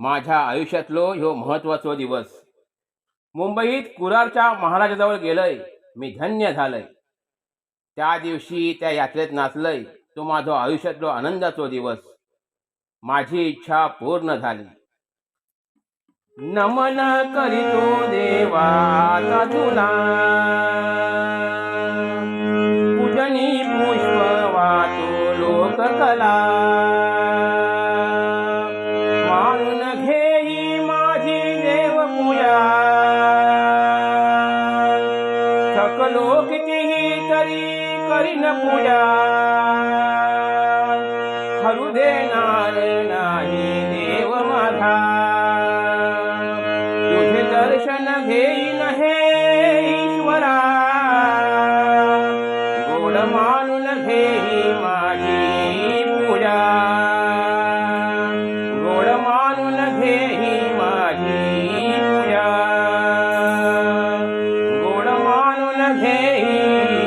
माझ्या आयुष्यातलो ह्यो महत्वाचो दिवस. मुंबईत कुरारच्या महाराजाजवळ गेलय. मी धन्य झालंय. त्या दिवशी त्या यात्रेत नाचलय. तो माझो आयुष्यातलो आनंदाचो दिवस. माझी इच्छा पूर्ण झाली. नमन करीतो देवा तुला. पूजनी पुष्प वाचो लोककला. लोक कितीही तरी करीन पूजा. हरु देणार नाही देव माझा. तुझे दर्शन घेईन Amen.